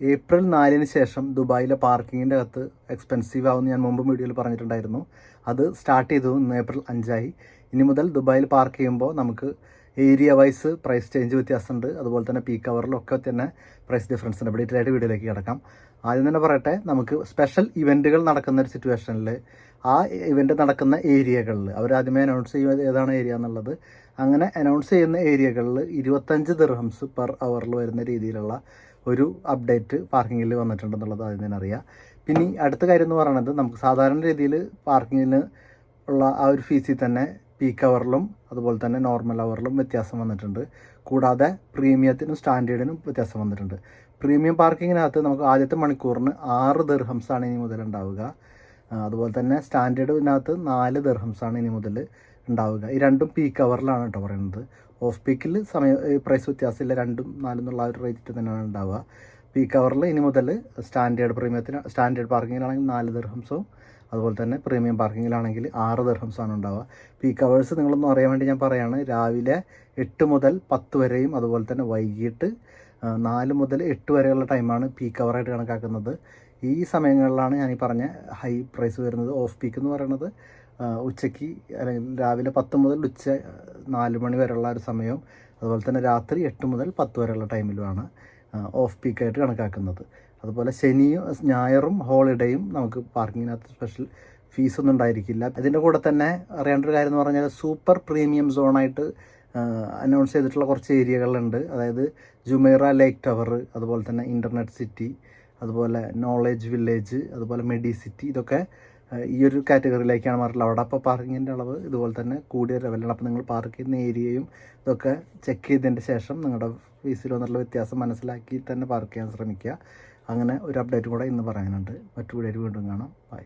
April നാലിന് ശേഷം ദുബായിലെ പാർക്കിങ്ങിന്റെ അകത്ത് എക്സ്പെൻസീവ് ആവുമെന്ന് ഞാൻ മുമ്പ് വീഡിയോയിൽ പറഞ്ഞിട്ടുണ്ടായിരുന്നു. അത് സ്റ്റാർട്ട് ചെയ്തു ഇന്ന് ഏപ്രിൽ അഞ്ചായി. ഇനി മുതൽ ദുബായിൽ പാർക്ക് ചെയ്യുമ്പോൾ നമുക്ക് ഏരിയ വൈസ് പ്രൈസ് ചേഞ്ച് വ്യത്യാസമുണ്ട്. അതുപോലെ തന്നെ പീക്ക് അവറിലൊക്കെ തന്നെ പ്രൈസ് ഡിഫറൻസ് ഉണ്ട്. ഡീറ്റെയിൽ ആയിട്ട് വീഡിയോയിലേക്ക് കിടക്കാം. ആദ്യം തന്നെ പറയട്ടെ നമുക്ക് സ്പെഷ്യൽ ഇവന്റുകൾ നടക്കുന്ന ഒരു സിറ്റുവേഷനിൽ ആ ഇവന്റ് നടക്കുന്ന ഏരിയകളിൽ അവർ ആദ്യമേ അനൗൺസ് ചെയ്യുന്നത് ഏതാണ് ഏരിയ എന്നുള്ളത്. അങ്ങനെ അനൗൺസ് ചെയ്യുന്ന ഏരിയകളിൽ ഇരുപത്തഞ്ച് ദിർഹംസ് പെർ അവറിൽ വരുന്ന രീതിയിലുള്ള ഒരു അപ്ഡേറ്റ് പാർക്കിങ്ങിൽ വന്നിട്ടുണ്ടെന്നുള്ളത് ആദ്യം തന്നെ അറിയാം. പിന്നെ അടുത്ത കാര്യം എന്ന് പറയുന്നത് നമുക്ക് സാധാരണ രീതിയിൽ പാർക്കിങ്ങിന് ഉള്ള ആ ഒരു ഫീസിൽ തന്നെ പീക്ക് അവറിലും അതുപോലെ തന്നെ നോർമൽ അവറിലും വ്യത്യാസം വന്നിട്ടുണ്ട്. കൂടാതെ പ്രീമിയത്തിനും സ്റ്റാൻഡേർഡിനും വ്യത്യാസം വന്നിട്ടുണ്ട്. പ്രീമിയം പാർക്കിങ്ങിനകത്ത് നമുക്ക് ആദ്യത്തെ മണിക്കൂറിന് ആറ് ദർഹംസാണ് ഇനി മുതൽ ഉണ്ടാവുക. അതുപോലെ തന്നെ സ്റ്റാൻഡേർഡിനകത്ത് നാല് ദർഹംസാണ് ഇനി മുതൽ ഉണ്ടാവുക. ഈ രണ്ടും പീക്ക് അവറിലാണ് കേട്ടോ പറയുന്നത്. ഓഫ് പീക്കിൽ സമയം പ്രൈസ് വ്യത്യാസമില്ല. രണ്ടും നാലും എന്നുള്ള ആ ഒരു റേറ്റ് തന്നെയാണ് ഉണ്ടാവുക. പീക്ക് അവറിൽ ഇനി മുതൽ സ്റ്റാൻഡേർഡ് പ്രീമിയത്തിന് സ്റ്റാൻഡേർഡ് പാർക്കിങ്ങിലാണെങ്കിൽ നാല് ദർഹംസവും അതുപോലെ തന്നെ പ്രീമിയം പാർക്കിങ്ങിലാണെങ്കിൽ ആറ് ദർഹംസാണ് ഉണ്ടാവുക. പീക്ക് അവേഴ്സ് നിങ്ങളൊന്നും അറിയാൻ വേണ്ടി ഞാൻ പറയുകയാണ് രാവിലെ എട്ട് മുതൽ പത്ത് വരെയും അതുപോലെ തന്നെ വൈകിട്ട് നാല് മുതൽ എട്ട് വരെയുള്ള ടൈമാണ് പീക്ക് അവറായിട്ട് കണക്കാക്കുന്നത്. ഈ സമയങ്ങളിലാണ് ഞാൻ ഈ പറഞ്ഞ ഹൈ പ്രൈസ് വരുന്നത്. ഓഫ് പീക്ക് എന്ന് പറയുന്നത് ഉച്ചയ്ക്ക് അല്ലെങ്കിൽ രാവിലെ പത്ത് മുതൽ ഉച്ച നാല് മണി വരെയുള്ള ഒരു സമയവും അതുപോലെ തന്നെ രാത്രി എട്ട് മുതൽ പത്ത് വരെയുള്ള ടൈമിലുമാണ് ഓഫ് പീക്കായിട്ട് കണക്കാക്കുന്നത്. അതുപോലെ ശനിയും ഞായറും ഹോളിഡേയും നമുക്ക് പാർക്കിങ്ങിനകത്ത് സ്പെഷ്യൽ ഫീസൊന്നും ഉണ്ടായിരിക്കില്ല. ഇതിന്റെ കൂടെ തന്നെ അറിയേണ്ട ഒരു കാര്യം എന്ന് പറഞ്ഞാൽ സൂപ്പർ പ്രീമിയം സോണായിട്ട് അനൗൺസ് ചെയ്തിട്ടുള്ള കുറച്ച് ഏരിയകളുണ്ട് അതായത് ജുമൈറ ലേക്ക് ടവർ അതുപോലെ തന്നെ ഇന്റർനെറ്റ് സിറ്റി അതുപോലെ നോളേജ് വില്ലേജ് അതുപോലെ മെഡിസിറ്റി ഇതൊക്കെ ഈ ഒരു കാറ്റഗറിയിലേക്കാണ് മാറിയിട്ടുള്ളത്. അവിടെ അപ്പോൾ പാർക്കിങ്ങിന്റെ അളവ് ഇതുപോലെ തന്നെ കൂടിയ ലെവലാണ് അപ്പോൾ നിങ്ങൾ പാർക്ക് ചെയ്യുന്ന ഏരിയയും ഇതൊക്കെ ചെക്ക് ചെയ്തതിന്റെ ശേഷം നിങ്ങളുടെ ഫീസിൽ വന്നിട്ടുള്ള വ്യത്യാസം മനസ്സിലാക്കി തന്നെ പാർക്ക് ചെയ്യാൻ ശ്രമിക്കുക. അങ്ങനെ ഒരു അപ്ഡേറ്റ് കൂടെ ഇന്ന് പറയാനുണ്ട്. മറ്റു വീഡിയോയിൽ വീണ്ടും കാണാം. ബൈ